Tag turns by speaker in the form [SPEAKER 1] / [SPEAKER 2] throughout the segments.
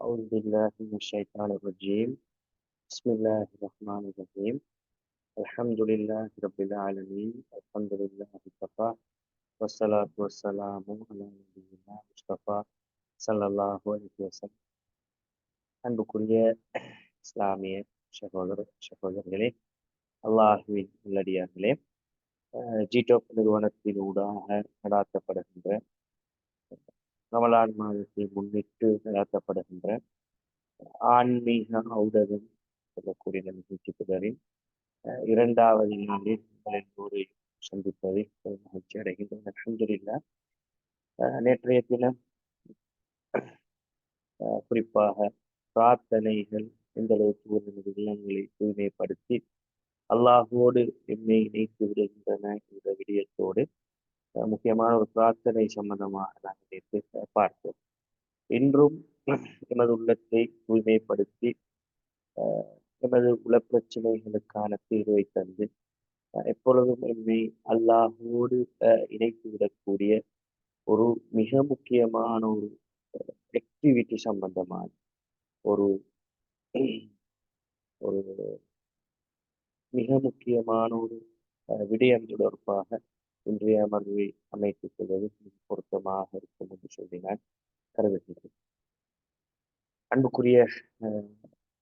[SPEAKER 1] أعوذ بالله من الشيطان الرجيم بسم الله الرحمن الرحيم الحمد لله رب العالمين الحمد لله وكفى والصلاة والسلام على نبينا முஸ்தபா ஸல்லல்லாஹு அலைஹி வஸல்லம் அன்புக்குரிய இஸ்லாமிய சகோதர சகோதரர்களே அல்லாஹுவின் நல்லடியார்களே ஜிடோப் நிறுவனத்தின் ஊடாக நடாத்தப்படுகின்ற ரமலான் மாதத்தை முன்னிட்டு நடத்தப்படுகின்ற ஆன்மீக ஊடகம் சொல்லக்கூடிய நிகழ்ச்சி தொடரின் இரண்டாவது நாளில் உங்களை சந்திப்பதை மகிழ்ச்சி அடைகின்றோம். அலமதுல்லா நேற்றைய தினம் குறிப்பாக பிரார்த்தனைகள் எந்த அளவுக்கு நமது உள்ளங்களை தூய்மைப்படுத்தி அல்லாஹோடு எம்மை இணைத்து விடுகின்றன என்ற விடயத்தோடு முக்கியமான ஒரு பிரார்த்தனை சம்பந்தமாக நாங்கள் எடுத்து பார்த்தோம் இன்றும் எமது உள்ளத்தை தூய்மைப்படுத்தி எமது உல பிரச்சனைகளுக்கான தீர்வை தந்து எப்பொழுதும் என்னை அல்லாஹோடு இணைத்து விடக்கூடிய ஒரு மிக முக்கியமான ஒரு ஆக்டிவிட்டி சம்பந்தமான ஒரு ஒரு மிக முக்கியமான ஒரு விடயம் தொடர்பாக இன்றைய அமர்வை அமைத்துக் கொள்வது பொருத்தமாக இருக்கும் என்று சொல்லி நான் கருதுகின்றேன். அன்புக்குரிய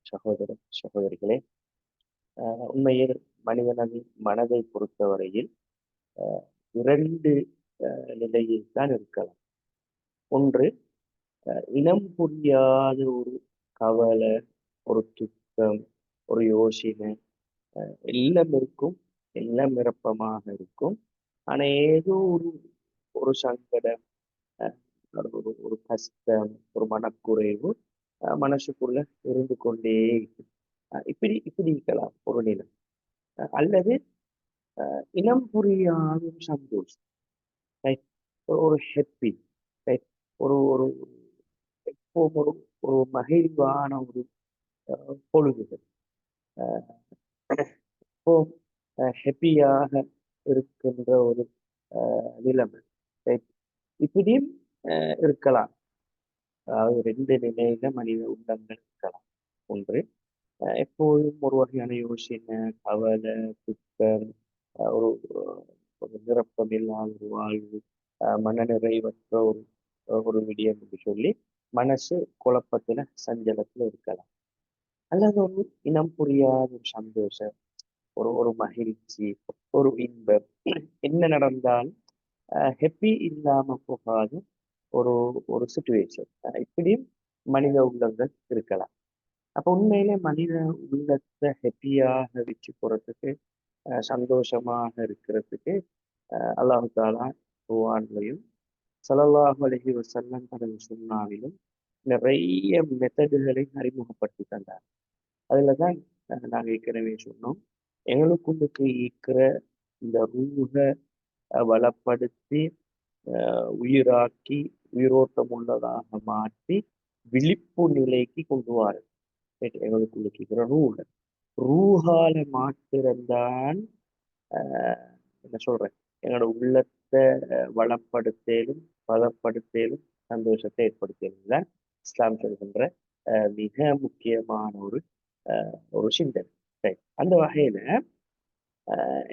[SPEAKER 1] சகோதர சகோதரிகளே உண்மையில் மனிதனின் மனதை பொறுத்தவரையில் இரண்டு நிலையில் தான் இருக்கலாம். ஒன்று இனம் புரியாத ஒரு கவலை ஒரு துக்கம் ஒரு யோசனை எல்லாம் இருக்கும் எல்லாம் நிரப்பமாக இருக்கும். ஆனா ஏதோ ஒரு ஒரு சங்கடம் ஒரு ஒரு கஷ்டம் ஒரு மனக்குறைவு மனசுக்குள்ள இருந்து கொண்டே இப்படி இப்படி இருக்கலாம் ஒரு நிலம். அல்லது இனம் புரியாத ஒரு சந்தோஷம். ரைட் ஒரு ஹெப்பி ரைட் ஒரு ஒரு எப்போ ஒரு ஒரு மகிழ்வான ஒரு பொழுதுகள். இப்போ ஹெப்பியாக இருக்கின்ற ஒரு நிலைமை. இப்படியும் இருக்கலாம். அதாவது ரெண்டு நிலையில மனித உள்ளங்கள் இருக்கலாம். ஒன்று எப்போதும் ஒரு வகையான யோசனை கவலை துக்கம் ஒரு ஒரு நிரப்பம் இல்லாத ஒரு வாழ்வு மனநிறைவற்ற ஒரு ஒரு விடியம் என்று சொல்லி மனசு குழப்பத்துல சஞ்சலத்துல இருக்கலாம். அல்லது ஒரு இனம் புரியாத ஒரு சந்தோஷம் ஒரு ஒரு மகிழ்ச்சி ஒரு இன்பம். என்ன நடந்தாலும் ஹெப்பி இல்லாம போகாத ஒரு ஒரு சுச்சுவேஷன் இப்படியும் மனித உள்ளங்கள் இருக்கலாம். அப்ப உண்மையிலே மனித உள்ளத்தை ஹெப்பியாக வச்சு போறதுக்கு சந்தோஷமாக இருக்கிறதுக்கு அல்லாஹு தாலா குவான்லையும் சலல்லாஹு அலஹி வசல்லம் தனது சுண்ணாவிலும் நிறைய மெத்தடுகளை அறிமுகப்படுத்தி தந்தார். அதுல தான் நாங்கள் ஏற்கனவே சொன்னோம். எங்களுக்குள்ளுக்கு இருக்கிற இந்த ரூக வளப்படுத்தி உயிராக்கி உயிரோட்டம் உள்ளதாக மாற்றி விழிப்பு நிலைக்கு கொண்டு வாரு எங்களுக்குள்ளுக்கு இருக்கிற ரூக. ரூஹால மாத்திரம்தான் என்ன சொல்றேன் எங்களோட உள்ளத்தை வளப்படுத்தேலும் பதப்படுத்தேலும் சந்தோஷத்தை ஏற்படுத்தலும் தான் இஸ்லாம் சொல்கின்ற மிக முக்கியமான ஒரு ஒரு சிந்தனை. அந்த வகையில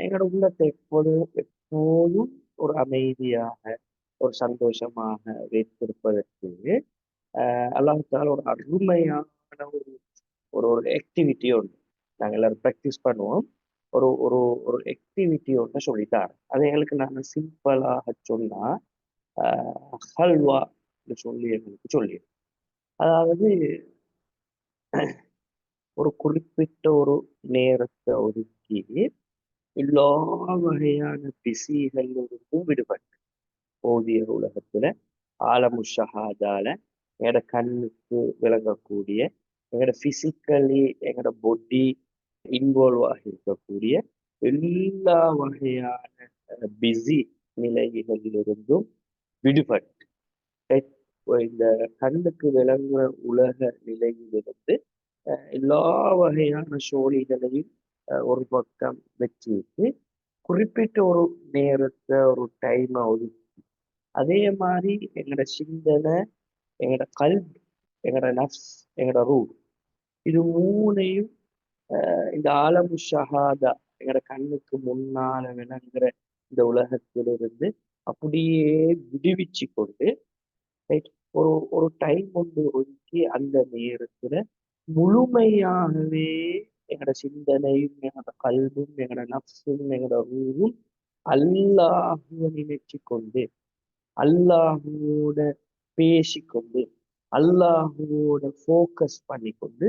[SPEAKER 1] எங்களோட உள்ளத்தை எப்போது எப்போதும் ஒரு அமைதியாக ஒரு சந்தோஷமாக வைத்திருப்பதற்கு அல்லாஹால ஒரு அருமையான ஒரு ஒரு ஒரு ஆக்டிவிட்டி ஒன்று நாங்கள் எல்லாரும் ப்ராக்டிஸ் பண்ணுவோம். ஒரு ஒரு ஒரு ஆக்டிவிட்டி ஒன்று சொல்லித்தார். அது எங்களுக்கு நாங்கள் சிம்பிளாக சொன்னால் ஹல்வா சொல்லி எங்களுக்கு சொல்லி அதாவது ஒரு குறிப்பிட்ட ஒரு நேரத்தை ஒதுக்கி எல்லா வகையான பிசிகளிலிருந்தும் விடுபட்டு போதிய உலகத்துல ஆலமு ஷஹாதால எங்களோட கண்ணுக்கு விளங்கக்கூடிய எங்களோட பிசிக்கலி எங்களோட பொடி இன்வால்வ் ஆகி இருக்கக்கூடிய எல்லா வகையான பிஸி நிலைகளிலிருந்தும் விடுபட்டு இந்த கண்ணுக்கு விளங்குற உலக நிலையிலிருந்து எல்லா வகையான சோழிகளையும் ஒரு பக்கம் வச்சுட்டு குறிப்பிட்ட ஒரு நேரத்தை ஒரு டைமை ஒதுக்கி அதே மாதிரி எங்களோட சிந்தனை எங்களோட கல் எங்களோட நஃப்ஸ் எங்களோட ரூ இது மூணையும் இந்த ஆலமு ஷஹாதா எங்கட கண்ணுக்கு முன்னால விளங்குற இந்த உலகத்திலிருந்து அப்படியே விடுவிச்சு கொண்டு ஒரு ஒரு டைம் ஒன்று ஒதுக்கி அந்த நேரத்துல முழுமையாகவே எங்களோட சிந்தனையும் எங்களோட கல்வும் எங்களோட நப்சும் எங்களோட ஊரும் அல்லாஹுவை நினைச்சு கொண்டு அல்லாஹுவோட பேசிக்கொண்டு அல்லாஹுவோட ஃபோக்கஸ் பண்ணிக்கொண்டு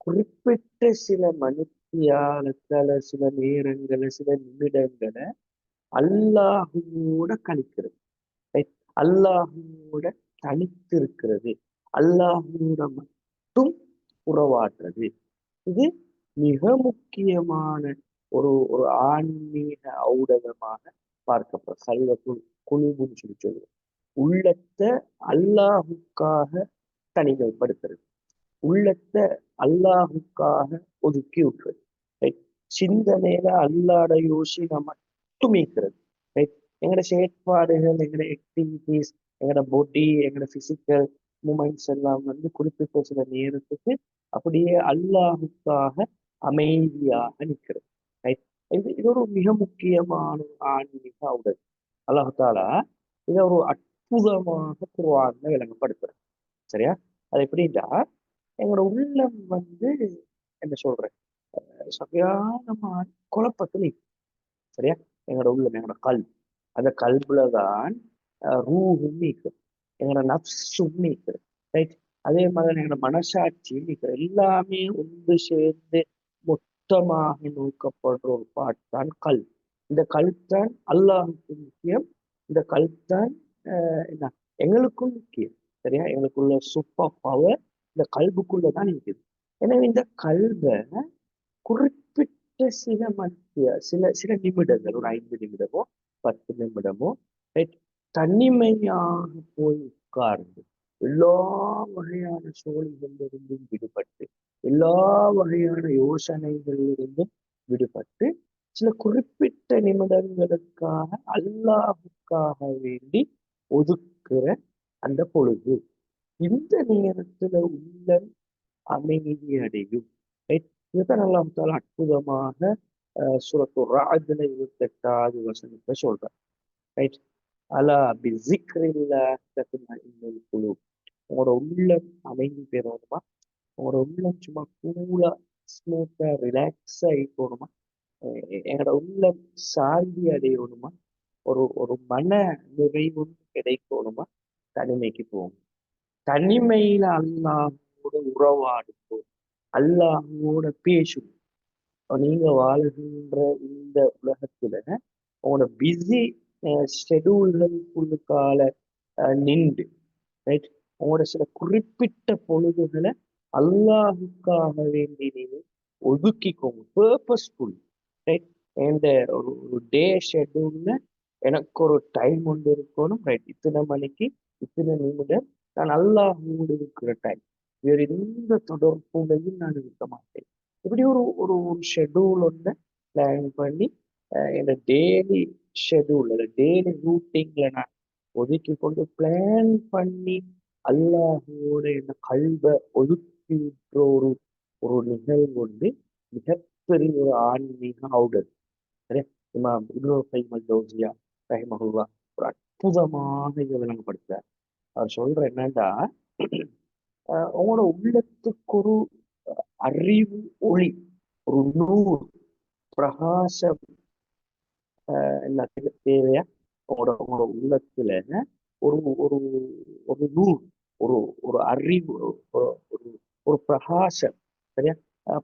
[SPEAKER 1] குறிப்பிட்ட சில மனுத்தியாலத்துல சில நேரங்களை சில நிமிடங்களை அல்லாஹுவோட கழிக்கிறது Right? அல்லாஹுவோட தனித்திருக்கிறது அல்லாஹுவோட மட்டும் உறவாடுறது இது மிக முக்கியமான ஒரு ஒரு ஆன்மீக ஊடகமாக பார்க்கப்படும். சைவத்துள் குழுவுன்னு சொல்லி சொல்லுவோம். உள்ளத்தை அல்லாஹுக்காக தனிமைப்படுத்துறது. உள்ளத்தை அல்லாஹுக்காக ஒதுக்கி விட்டுறது. ரைட்? சிந்தனையில அல்லாட யோசனை மட்டும் இருக்கிறது ரைட்? எங்களோட செயற்பாடுகள் எங்களோட ஆக்டிவிட்டிஸ் எங்களோட பாடி எங்களோட பிசிக்கல் மூமெண்ட்ஸ் எல்லாம் வந்து குறிப்பிட்ட சில நேரத்துக்கு அப்படியே அல்லாஹுக்காக அமைதியாக நிற்கிறது. ரைட் இது இது ஒரு மிக முக்கியமான ஆன்மீக உடல். அல்லாஹு தாலா இதை ஒரு அற்புதமாக குருவான விளங்கப்படுத்துறேன். சரியா? அது எப்படின்னா எங்களோட உள்ளம் வந்து என்ன சொல்றேன்? சரியானமான குழப்பத்துல சரியா? எங்களோட உள்ளம் எங்களோட கல். அந்த கல்புல தான் ரூ ரூஹும் எங்களோட நப்சும் நீக்குது. ரைட் அதே மாதிரி எங்களோட மனசாட்சி இது எல்லாமே ஒன்று சேர்ந்து மொத்தமாக நோக்கப்படுற ஒரு பாட்டு தான் கல். இந்த கல்தான் அல்லாஹுக்கு முக்கியம். இந்த கல்தான் என்ன எங்களுக்கும் முக்கியம். சரியா? எங்களுக்குள்ள சூப்பர் பவர் இந்த கல்புக்குள்ள தான் இருக்குது. எனவே இந்த கல்வை குறிப்பிட்ட சில மத்திய சில சில நிமிடங்கள் ஒரு ஐந்து நிமிடமோ பத்து நிமிடமோ தனிமையாக போய் உட்கார்ந்து எல்லா வகையான சோழிகளிலிருந்தும் விடுபட்டு எல்லா வகையான யோசனைகளிலிருந்தும் விடுபட்டு சில குறிப்பிட்ட நிமிடங்களுக்காக அல்லாஹுக்காக வேண்டி ஒதுக்குற அந்த பொழுது இந்த நேரத்துல உள்ளம் அமைதி அடையும். Right? தால் அற்புதமாக அஹ், சூரத்து வசனத்தை சொல்றேன் ரைட்? அலா பி ஜிக்ரில்லா தத்மஇன்னுல் குழு உங்களோட உள்ளம் அமைதி பெறணுமா? உங்களோட உள்ளம் சும்மா கூலா ஸ்மூத்தா ரிலாக்ஸ் ஆகி போகணுமா என்னோட எங்களோட உள்ளம் சாந்தி அடையணுமா? ஒரு ஒரு மன நிறைவும் கிடைக்கணுமா? தனிமைக்கு போகும் தனிமையில அல்லாஹோட உறவாடுவோம். அல்லாஹோட பேசும் நீங்க வாழுகின்ற இந்த உலகத்துல உங்களோட பிஸி ஷெடியூல்களுக்குள்ளுக்கால நின்று ரைட் உங்களோட சில குறிப்பிட்ட பொழுதுகளை அல்லாஹுக்காக வேண்டி நீங்க ஒதுக்கிக்கோங்க. பர்பஸ்ஃபுல் ரைட் இந்த ஒரு டே ஷெட்யூல்ல எனக்கு ஒரு டைம் ஒன்று இருக்கணும் ரைட் இத்தனை மணிக்கு இத்தனை நிமிடம் நான் அல்லாஹோடு இருக்கிற டைம் வேறு எந்த தொடர்புலையும் நான் இருக்க மாட்டேன். இப்படி ஒரு ஒரு ஒரு ஷெட்யூல் ஒன்று பிளான் பண்ணி அஹ் டெய்லி ஷெட்யூல் டெய்லி ரூட்டிங்ல நான் ஒதுக்கி கொண்டு பிளான் பண்ணி அல்லாஹோட இந்த கல்வை ஒதுக்கி விட்டுற ஒரு ஒரு நிகழ்வு வந்து மிகப்பெரிய ஒரு ஆன்மீக அவுடல் சரியா? இமாம் இப்னு கைம் ரஹிமஹுல்லா ஒரு அற்புதமாக இதை விளங்கப்படுத்துறார். அவர் சொல்ற என்னன்னா அஹ் உங்களோட உள்ளத்துக்கு ஒரு அறிவு ஒளி ஒரு நூறு பிரகாசம் எல்லாத்துக்கும் தேவையா? உங்களோட உங்களோட உள்ளத்துல ஒரு ஒரு ஒரு நூல் ஒரு ஒரு அறிவு ஒரு ஒரு பிரகாசம் சரியா?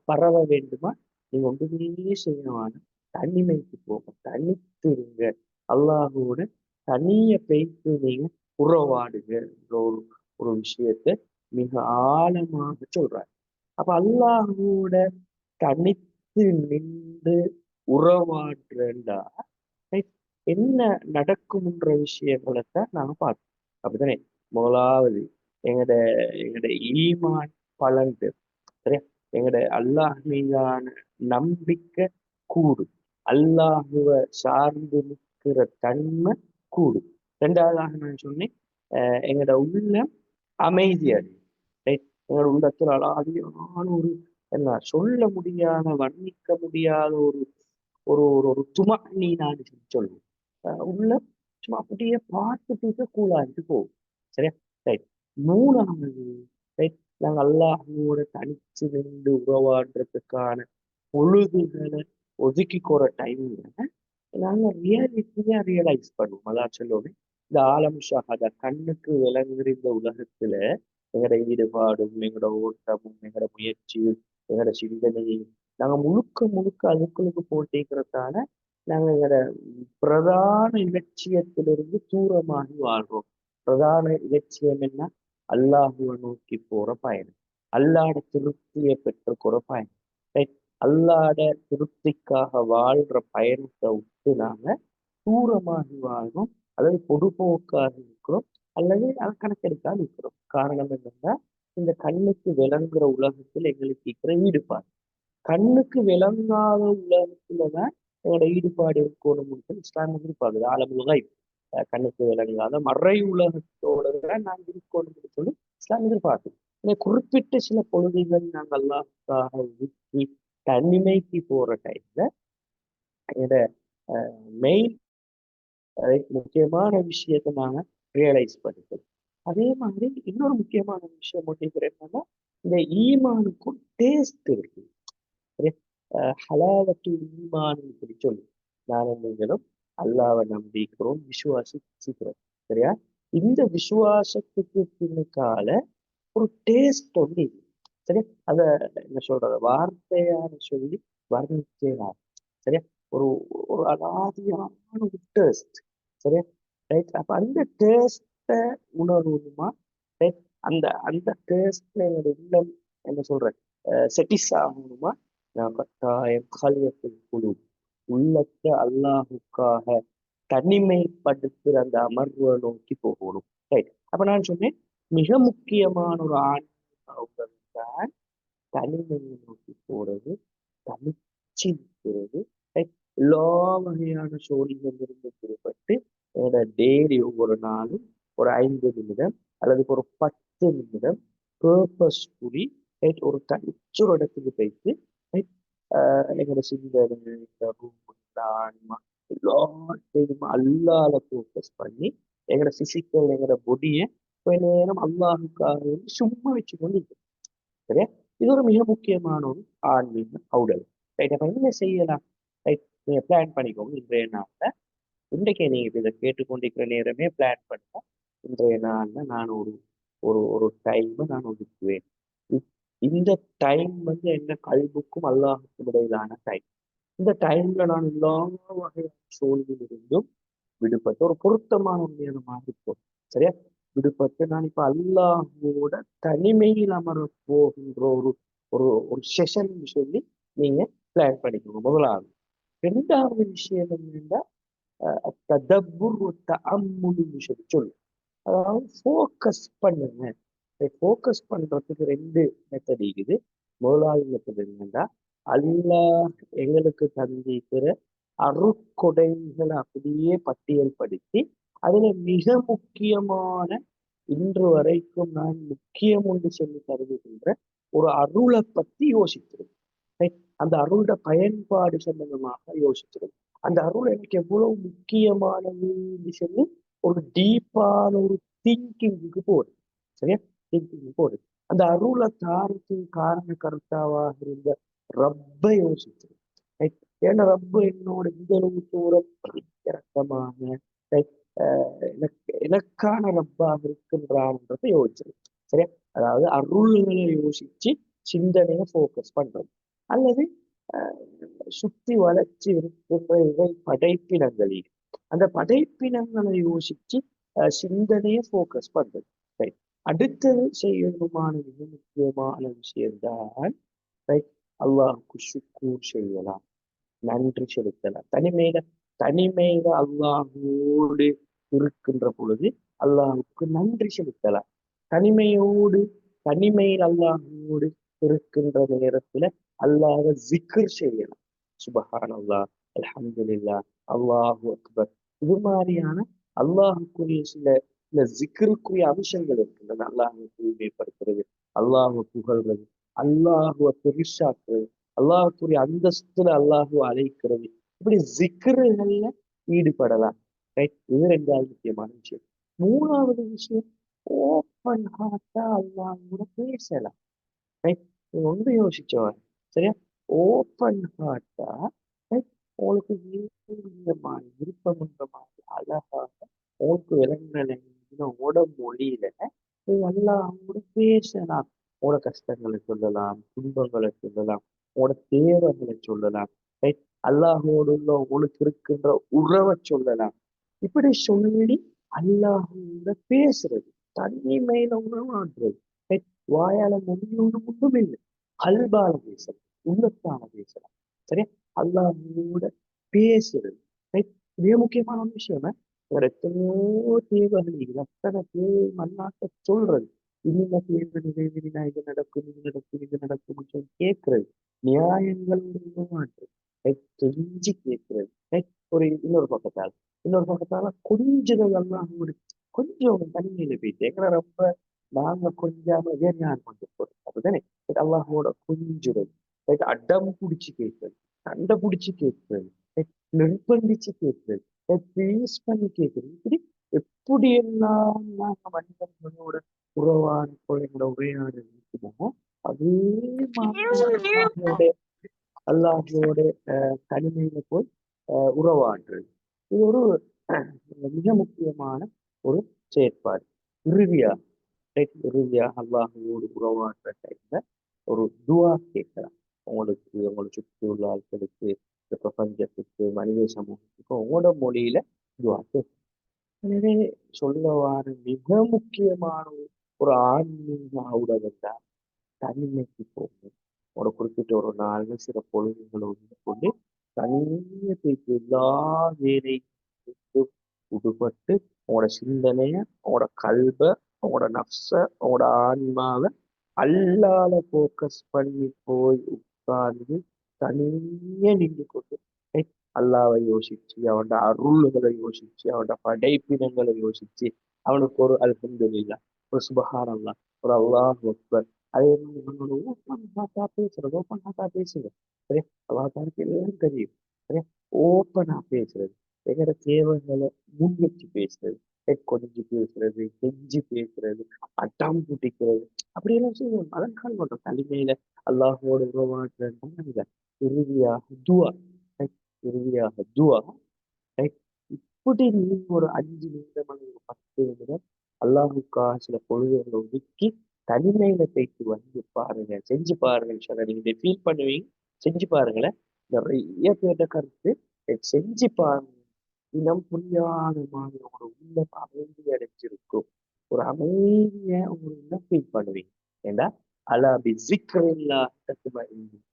[SPEAKER 1] பரவ வேண்டுமா? நீங்க ஒன்றுமே செய்யணும் தனிமைக்கு போங்க தனித்துருங்க. அல்லாஹோட தனிய பெய்து நீங்க உறவாடுங்க ஒரு ஒரு விஷயத்தை மிக ஆழமாக சொல்றாரு. அப்ப அல்லாஹோட தனித்து நின்று உறவாடுறா என்ன நடக்கும்ன்ற விஷயங்களைத்தான் நாங்க பார்த்தோம் அப்படித்தானே? முதலாவது எங்களோட எங்களோட ஈமான் பலன் சரியா? எங்களோட அல்லாஹ் மீதான நம்பிக்கை கூடும். அல்லாஹுவ சார்ந்து நிற்கிற தன்மை கூடும். ரெண்டாவதாக நான் சொன்னேன் எங்களோட உள்ள அமைதி அடையும் ரைட்? எங்களோட உள்ளத்தில் அலாதியான ஒரு என்ன சொல்ல முடியாத வர்ணிக்க முடியாத ஒரு ஒரு ஒரு ஒரு துமா நீ நான் சொல்லுவோம் உள்ள சும்மா அப்படியே பார்த்துட்டு கூலாகிட்டு போகும். சரியா? ரைட்? மூணாவது நாங்கள் நாங்க தனிச்சு நின்று உறவாடுறதுக்கான பொழுதுகளை ஒதுக்கிக்கோற டைம்ல நாங்க ரியாலிட்டியா ரியலைஸ் பண்ணுவோம். அதான் சொல்லுவோமே இந்த ஆலம் ஷஹாதா கண்ணுக்கு விளங்குற இந்த உலகத்துல எங்களோட ஈடுபாடும் எங்களோட ஓட்டமும் எங்களோட முயற்சியும் எங்களோட சிந்தனையும் நாங்க முழுக்க முழுக்க அதுக்குள்ளுக்கு போட்டிக்கிறதால நாங்க எங்களோட பிரதான இலட்சியத்திலிருந்து தூரமாகி வாழ்றோம். பிரதான இலட்சியம் என்ன? அல்லாஹுவை நோக்கி போற பயணம். அல்லாட திருப்தியை பெற்றுக்கிற பயணம். ரைட் அல்லாட திருப்திக்காக வாழ்ற பயணத்தை விட்டு நாங்க தூரமாகி வாழ்றோம். அல்லது பொதுபோக்காக இருக்கிறோம். அல்லது அதை கணக்கெடுக்காது இருக்கிறோம். காரணம் என்னன்னா இந்த கண்ணுக்கு விளங்குற உலகத்தில் எங்களுக்கு இருக்கிற ஈடுபாடு. கண்ணுக்கு விளங்காத உலகத்துலதான் எங்களோட ஈடுபாடு இருக்கணும் இஸ்லாமிய எதிர்பார்க்குது ஆலமுகை கண்ணுக்கு விளங்காத மறை உலகத்தோட தான் நாங்கள் இருக்கணும்னு சொல்லி இஸ்லாம் எதிர்பார்க்குது குறிப்பிட்ட சில பொழுதுகள் நாங்கள் அல்லாஹ்க்காக ஒதுக்கி தனிமைக்கு போற டைம்ல என்னோட மெயின் முக்கியமான விஷயத்தை நாங்க ரியலைஸ் பண்ணிக்கிறோம் அதே மாதிரி இன்னொரு முக்கியமான விஷயம் மட்டும் என்னன்னா இந்த ஈமானுக்கும் டேஸ்ட் இருக்கு. ஹலாவத்து ஈமான் சொல்லி நானும் நீங்களும் அல்லாவை நம்பிக்கிறோம் விசுவாசிக்கிறோம் சரியா? இந்த விசுவாசத்துக்கு பின்னுக்கால ஒரு டேஸ்ட் வந்து இது சரியா? அத என்ன சொல்றது? வார்த்தையான சொல்லி வர்ணிக்கிறார் சரியா? ஒரு ஒரு அலாதியான ஒரு டேஸ்ட் சரியா? ரைட் அப்ப அந்த டேஸ்ட உணர்வுமா ரைட் அந்த அந்த டேஸ்ட்ல என்னோட உள்ளம் என்ன சொல்றேன் செட்டிஸ் ஆகணுமா? நான் கட்டாயம் காலியத்தில் குழு. உள்ளத்தை அல்லாஹுக்காக தனிமைப்படுத்துற அந்த அமர்வை நோக்கி போகணும். ரைட் அப்ப நான் சொன்னேன் மிக முக்கியமான ஒரு ஆண் தான் தனிமையை நோக்கி போறது தனிச்சு நிற்கிறது எல்லா வகையான சோழிகள் இருந்து விடுபட்டு என்னோட டெய்லி ஒவ்வொரு நாளும் ஒரு ஐந்து நிமிடம் அல்லது ஒரு பத்து நிமிடம் பர்பஸ்ஃபுல்லி ரைட் ஒரு தனிச்சொரு இடத்துக்கு போயிட்டு ரைட் எங்களோட சிந்தனை ஆன்மா எல்லாத்தையும் அல்லாத ஃபோக்கஸ் பண்ணி எங்களோட பிசிக்கல் எங்களோட பொடியை கொஞ்ச நேரம் அல்லாஹுக்காக சும்மா வச்சு கொண்டு சரியா? இது ஒரு மிக முக்கியமான ஒரு ஆன்மீக அவுடல் ரைட் அப்ப என்ன செய்யலாம்? ரைட் நீங்க பிளான் பண்ணிக்கோங்க இன்றைய நாள்ல. இன்றைக்கே நீங்க இதை கேட்டுக்கொண்டிருக்கிற நேரமே பிளான் பண்ணா இன்றைய நாள்ல நான் ஒரு ஒரு ஒரு டைம் நான் ஒதுக்குவேன். இந்த டைம் வந்து என்ன கல்வுக்கும் அல்லாஹுக்கும் இடையிலான டைம் இந்த டைம்ல நான் எல்லா வகையான சூழ்நிலிருந்தும் விடுபட்டு ஒரு பொருத்தமான ஒரு நேரமாக இருக்கும் சரியா? விடுபட்டு நான் இப்ப அல்லாஹோட தனிமையில் அமர போகின்ற ஒரு ஒரு ஒரு செஷன் சொல்லி நீங்க பிளான் பண்ணிக்கணும் முதலாவது. ரெண்டாவது விஷயம் என்னன்னா ததப்புர் தஅம்முன்னு சொல்லி சொல்லு அதாவது ஃபோக்கஸ் பண்ணுங்க. ஃபோக்கஸ் பண்றதுக்கு ரெண்டு மெத்தட் இருக்குது. முதலாவது மெத்தட் என்னன்னா அல்ல எங்களுக்கு தந்திக்கிற அருட்கொடைகளை அப்படியே பட்டியல் படுத்தி அதில் மிக முக்கியமான இன்று வரைக்கும் நான் முக்கியம் என்று சொல்லி கருதுகின்ற ஒரு அருளை பற்றி யோசித்திருக்கேன் அந்த அருளோட பயன்பாடு சம்பந்தமாக யோசிச்சிடும் அந்த அருள் எனக்கு எவ்வளவு முக்கியமானதுன்னு சொல்லி ஒரு டீப்பான ஒரு திங்கிங்குக்கு போகுது சரியா? திங்கிங் போகுது அந்த அருளை தாரத்தின் காரண கருத்தாவாக இருந்த ரப்பை யோசிச்சிடும் ஏன்னா ரப்ப என்னோட இந்த அளவு தூரம் இறக்கமாக எனக்கான ரப்பாக இருக்கின்றான்றதை யோசிச்சிடும் சரியா? அதாவது அருள்களை யோசிச்சு சிந்தனையை ஃபோக்கஸ் பண்றது. அல்லது சுத்தி வளர்ச்சி இருக்கின்ற இவை படைப்பினங்களில். அந்த படைப்பினங்களை யோசிச்சு சிந்தனையை ஃபோக்கஸ் பண்றது. சரி அடுத்தது செய்யணுமான மிக முக்கியமான விஷயம்தான் ரைட் அல்லாஹுக்கு சுக்கூர் செய்யலாம் நன்றி செலுத்தலாம். தனிமையில தனிமையில அல்லாஹோடு இருக்கின்ற பொழுது அல்லாஹுக்கு நன்றி செலுத்தலாம். தனிமையோடு தனிமையில் அல்லாஹோடு இருக்கின்ற நேரத்துல அல்லாஹ ஜிக்ர் செய்யலாம். சுபஹான் அல்லாஹ் அலமதுல்லா அல்லாஹு அக்பர். இது மாதிரியான அல்லாஹுக்குரிய சில இந்த ஜிக்ருக்குரிய அம்சங்கள் இருக்கின்றன. அல்லாஹை தூய்மைப்படுத்துறது அல்லாஹுவ புகழ்றது அல்லாஹுவ பெருசாக்குறது அல்லாஹுக்குரிய அந்தஸ்துல அல்லாஹுவ அழைக்கிறது. இப்படி ஜிக்ருகள்ல ஈடுபடலாம். ரைட் இது ரெண்டாவது முக்கியமான விஷயம். மூணாவது விஷயம் ஓப்பன் ஹார்ட்டா அல்லாஹோட பேசலாம். ரைட் ஒன்று யோசிச்சவன் சரியா? ஓப்பன் ஹார்ட்டா ரைட் உங்களுக்கு விருப்பமான விருப்பம்ன்ற மாதிரி அழகாக உங்களுக்கு விளங்கின ஓட மொழியில அல்லாஹோட பேசலாம். உங்களோட கஷ்டங்களை சொல்லலாம் துன்பங்களை சொல்லலாம் உங்களோட தேவைகளை சொல்லலாம். ரைட் அல்லாஹோடு உள்ள உங்களுக்கு இருக்கின்ற உறவை சொல்லலாம். இப்படி சொல்லி அல்லாஹோட பேசுறது தனிமையில உணவாடுறது வாயால மொழியோடு ஒன்றும் இல்லை. அல்பால பேசலாம் உள்ளத்தான பேசலாம். சரியா? அல்லாஹோட பேசுறது. மிக முக்கியமான விஷயம் எத்தனையோ தேவைகள் எத்தனை தேவை மல்லாட்ட சொல்றது இன்னும் தேவை நிறைவேறினா இது நடக்கும் இது நடக்கும் இது நடக்கும் சொல்லி கேட்கறது நியாயங்களுடைய மாற்று தெரிஞ்சு கேட்கறது ஒரு இன்னொரு பக்கத்தால் இன்னொரு பக்கத்தால கொஞ்சதெல்லாம் ஒரு கொஞ்சம் தனிமையில போயிட்டு எங்களை ரொம்ப நாங்க கொஞ்சாம வேற யார் கொண்டு போறோம் அப்படிதானே அல்லாஹோட கொஞ்சுறது அடம் பிடிச்சு கேட்கறது சண்டை பிடிச்சு கேட்கறது நிர்பந்திச்சு கேட்கறது ப்ளீஸ் பண்ணி கேட்குறேன் இப்படி எப்படி எல்லாம் நாங்கள் மனிதர்களோட உறவான எங்களோட உரையாடு இருக்குமோ அதே மாதிரி அல்லாஹோட தனிமையில போய் உறவாடுறது. இது ஒரு மிக முக்கியமான ஒரு செயற்பாடு. இறுதியா இறுதியா அல்லாஹோடு உறவாடுற டைம்ல ஒரு துவா கேட்கலாம். உங்களுக்கு உங்களை சுற்றி உள்ள ஆட்களுக்கு இந்த பிரபஞ்சத்துக்கு மனித சமூகத்துக்கு உங்களோட மொழியில துவா கேட்கலாம் எனவே சொல்ல மிக முக்கியமான ஒரு ஆன்மீக ஊடகம் தான் தனிமைக்கு போகணும் ஒரு குறிப்பிட்ட ஒரு நாள் சில பொழுதுகளை கொண்டு தனிமையை போயிட்டு எல்லா வேலையும் விடுபட்டு உங்களோட சிந்தனைய உங்களோட கல்வை உங்களோட நப்ச உங்களோட ஆன்மாவை அல்லால போக்கஸ் பண்ணி போய் உட்கார்ந்து தனியே நின்று கொண்டு அல்லாவை யோசிச்சு அவனோட அருள்களை யோசிச்சு அவனோட படைப்பினங்களை யோசிச்சு அவனுக்கு ஒரு அல்ஹந்து ஒரு சுபகாரம்லாம் ஒரு அல்லாஹ் அக்பர். அதே மாதிரி இவனோட ஓப்பன் ஹார்ட்டா பேசுறது ஓப்பன் ஹார்ட்டா பேசுங்க சரியா அல்லாஹாருக்கு எல்லாம் தெரியும். சரியா ஓப்பனா பேசுறது. எங்கட தேவைகளை முன் வச்சு பேசுறது. கொஞ்சி பேசுறது கெஞ்சி பேசுறது அட்டாம் புட்டிக்கிறது அப்படியெல்லாம் செய்வோம். அலங்காரம் மட்டும் தனிமையில அல்லாஹோட உருவாக்குறது இறுதியாக துவா. இறுதியாக துவா. இப்படி நீங்க ஒரு அஞ்சு நிமிடம் அல்லது பத்து நிமிடம் அல்லாஹுக்காக சில பொழுதுகளை ஒதுக்கி தனிமையில போயிட்டு வந்து பாருங்க. செஞ்சு பாருங்க சொல்ல நீங்க ஃபீல் பண்ணுவீங்க. செஞ்சு பாருங்களேன். நிறைய பேர்ட கருத்து. செஞ்சு பாருங்க. இனம் புரியாத மாதிரி உங்களோட உள்ள அமைதி அடைஞ்சிருக்கும். ஒரு அமைதிய உங்க ஃபீல் பண்ணுவீங்க. ஏண்டா? அலா பி ஜிக்ரில்லா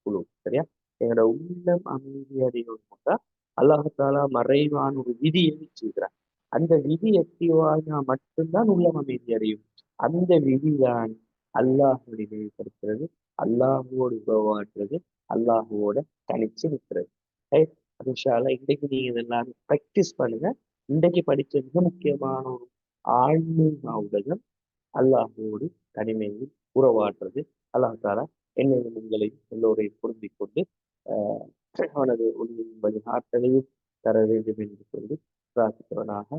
[SPEAKER 1] குழு சரியா? எங்களோட உள்ளம் அமைதி அடையணும்னா அல்லாஹாலா மறைவான ஒரு விதியை வச்சிருக்கிறார் அந்த விதி எத்திவானா மட்டும்தான் உள்ளம் அமைதி அடையும். அந்த விதிதான் அல்லாஹுடைய நினைவுபடுத்துறது அல்லாஹோடு உறவாடுறது அல்லாஹுவோட தனிச்சு நிற்கிறது. அதுஷால இன்றைக்கு நீங்க இதெல்லாம் ப்ராக்டிஸ் பண்ணுங்க. இன்றைக்கு படிச்ச மிக முக்கியமான ஒரு ஆழ்மீக ஊடகம் அல்லாஹோடு தனிமையில் உறவாடுறது அல்லாஹ் தாலா என்னையும் உங்களையும் எல்லோரையும் புரிந்து கொண்டு அவனது ஒளியின் வழிகாட்டலையும் தர வேண்டும் என்று சொல்லி பிரார்த்திக்கிறவனாக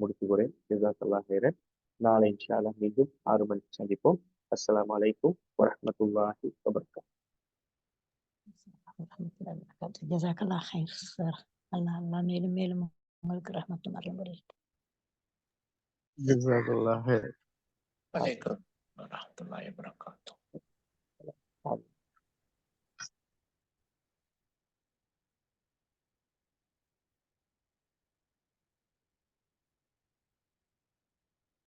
[SPEAKER 1] முடித்துக்கிறேன் ஜிசாக்கல்லாஹேரன் நாளை இன்ஷால்லா மீண்டும் ஆறு மணிக்கு சந்திப்போம். அஸ்லாம் வலைக்கும் வரமத்துல்லாஹி வபர்காத்.
[SPEAKER 2] ஜசாக்கல்லா ஹைர் சார். அல்லா அல்லா மேலும் மேலும் உங்களுக்கு அருளும் புரியட்டும்
[SPEAKER 3] ஜசாக்கல்லா ஹைர்
[SPEAKER 4] வலைக்கம் வரமத்துல்லாஹி வபரகாத்துஹ்